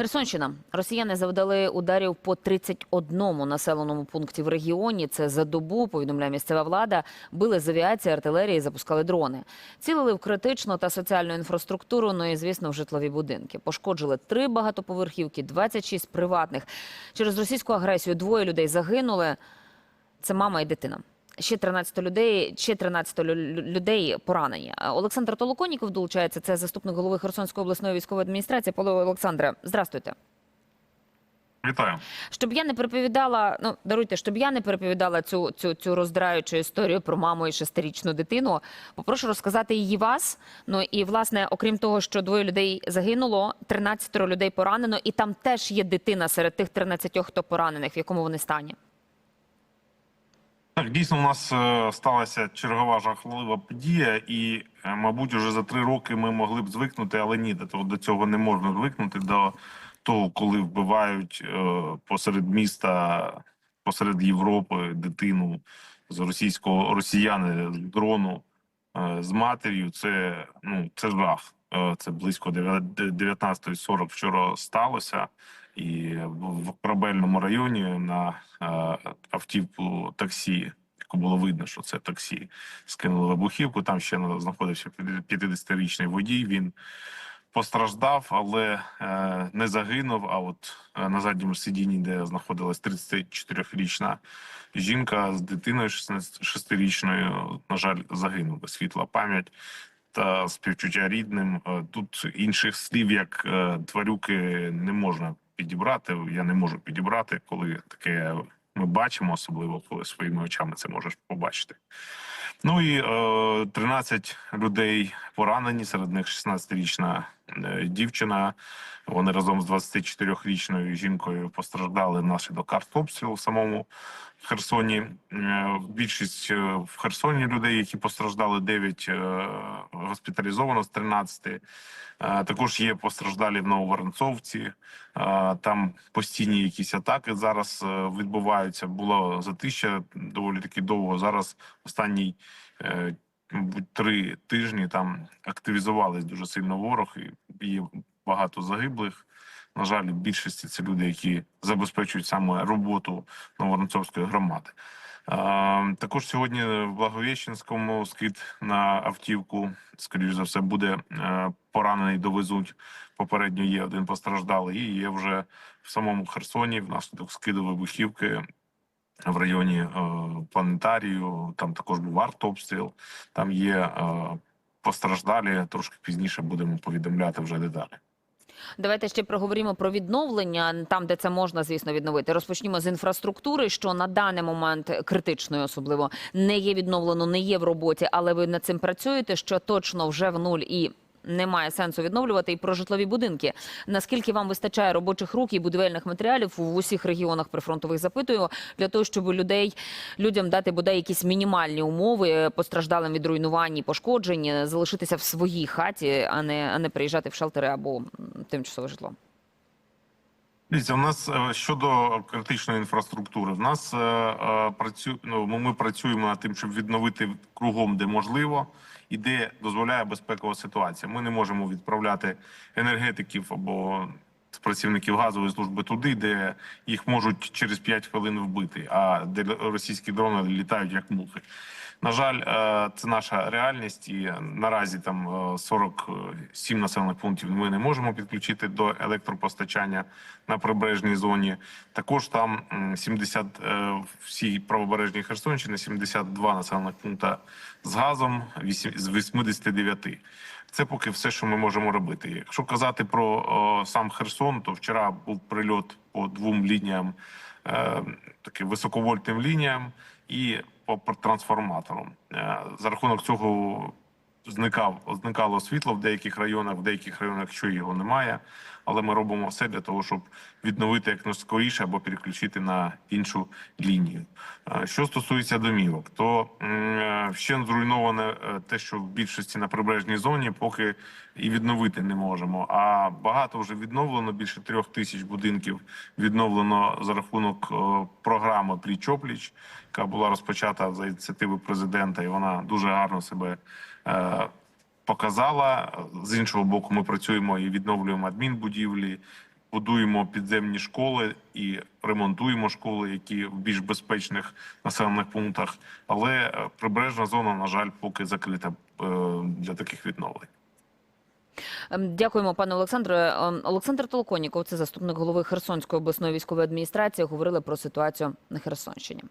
Херсонщина. Росіяни завдали ударів по 31 населеному пункті в регіоні. Це за добу, повідомляє місцева влада. Били з авіації, артилерії, запускали дрони. Цілили в критичну та соціальну інфраструктуру, ну і, звісно, в житлові будинки. Пошкоджили три багатоповерхівки, 26 приватних. Через російську агресію двоє людей загинули. Це мама і дитина. Ще 13 людей, ще 13 лю- лю- людей поранені. Олександр Толоконіков долучається. Це заступник голови Херсонської обласної військової адміністрації. Пане Олександре, здрастуйте. Вітаю. Щоб я не переповідала, ну даруйте, щоб я не переповідала цю, цю, цю роздираючу історію про маму і шестирічну дитину. Попрошу розказати її вас. Ну і власне, окрім того, що двоє людей загинуло, 13 людей поранено, і там теж є дитина серед тих 13, хто поранених, в якому вони стані. Так, дійсно, у нас е, сталася чергова жахлива подія, і, е, мабуть, уже за три роки ми могли б звикнути, але ні, до цього не можна звикнути до того, коли вбивають е, посеред міста, посеред Європи дитину з російського росіяни з дрону з матір'ю. Це ну це жах. Е, Це близько 19.40 вчора сталося. І в корабельному районі на е, автівку таксі, яку було видно, що це таксі, скинули вибухівку. Там ще знаходився 50-річний водій. Він постраждав, але е, не загинув. А от на задньому сидінні, де знаходилась 34-річна жінка з дитиною 16-річною, на жаль, загинула. Світла пам'ять та співчуття рідним. Е, Тут інших слів, як е, тварюки, не можна підібрати. Я не можу підібрати, коли таке ми бачимо, особливо коли своїми очами це можеш побачити. Ну і е, 13 людей поранені, серед них 16-річна е, дівчина. Вони разом з 24-річною жінкою постраждали внаслідок артобстрілу в самому Херсоні. Е, Більшість е, в Херсоні людей, які постраждали, 9 е, госпіталізовано з 13. Е, Також є постраждалі в Нововоронцовці. Е, Там постійні якісь атаки зараз е, відбуваються. Було затища доволі таки довго. Зараз останній, е, мабуть, три тижні там активізувались дуже сильно ворог і є багато загиблих. На жаль, більшості це люди, які забезпечують саме роботу Новоронцовської громади. Також сьогодні в Благовіщенському скид на автівку, скоріш за все, буде е, поранений, довезуть. Попередньо є один постраждалий, і є вже в самому Херсоні внаслідок скиду вибухівки в районі е, планетарію. Там також був артобстріл. Там є е, постраждалі. Трошки пізніше будемо повідомляти вже деталі. Давайте ще проговоримо про відновлення там, де це можна, звісно, відновити. Розпочнімо з інфраструктури, що на даний момент критичною, особливо не є відновлено, не є в роботі, але ви над цим працюєте, що точно вже в нуль і. Немає сенсу відновлювати і про житлові будинки. Наскільки вам вистачає робочих рук і будівельних матеріалів в усіх регіонах прифронтових запитую для того, щоб людей людям дати бодай якісь мінімальні умови постраждалим від руйнувань і пошкоджень, залишитися в своїй хаті, а не а не приїжджати в шелтери або тимчасове житло. Дивіться, у нас е, щодо критичної інфраструктури, в нас е, е, працю... ну, ми ми працюємо над тим, щоб відновити кругом, де можливо, і де дозволяє безпекова ситуація. Ми не можемо відправляти енергетиків або працівників газової служби туди, де їх можуть через 5 хвилин вбити, а де російські дрони літають як мухи. На жаль, е, це наша реальність, і наразі там е, 47 населених пунктів ми не можемо підключити до електропостачання на прибережній зоні. Також там м, 70 е, в всій правобережній Херсонщини 72 населених пункта з газом, з 89. Це поки все, що ми можемо робити. Якщо казати про сам Херсон, то вчора був прильот по двом лініям, е, таким високовольтним лініям і по трансформаторам. Е, за рахунок цього зникав зникало світло в деяких районах, в деяких районах що його немає. Але ми робимо все для того, щоб відновити як скоріше або переключити на іншу лінію. Е, Що стосується домівок, то е, ще зруйноване е, те, що в більшості на прибережній зоні, поки і відновити не можемо. А багато вже відновлено. Більше трьох тисяч будинків відновлено за рахунок програми Пліч-опліч, яка була розпочата за ініціативи президента, і вона дуже гарно себе. Показала з іншого боку, ми працюємо і відновлюємо адмінбудівлі, будуємо підземні школи і ремонтуємо школи, які в більш безпечних населених пунктах. Але е, прибережна зона, на жаль, поки закрита е, для таких відновлень. Ем, Дякуємо, пане Олександре. Ем, Олександр Толоконіков, це заступник голови Херсонської обласної військової адміністрації, говорили про ситуацію на Херсонщині.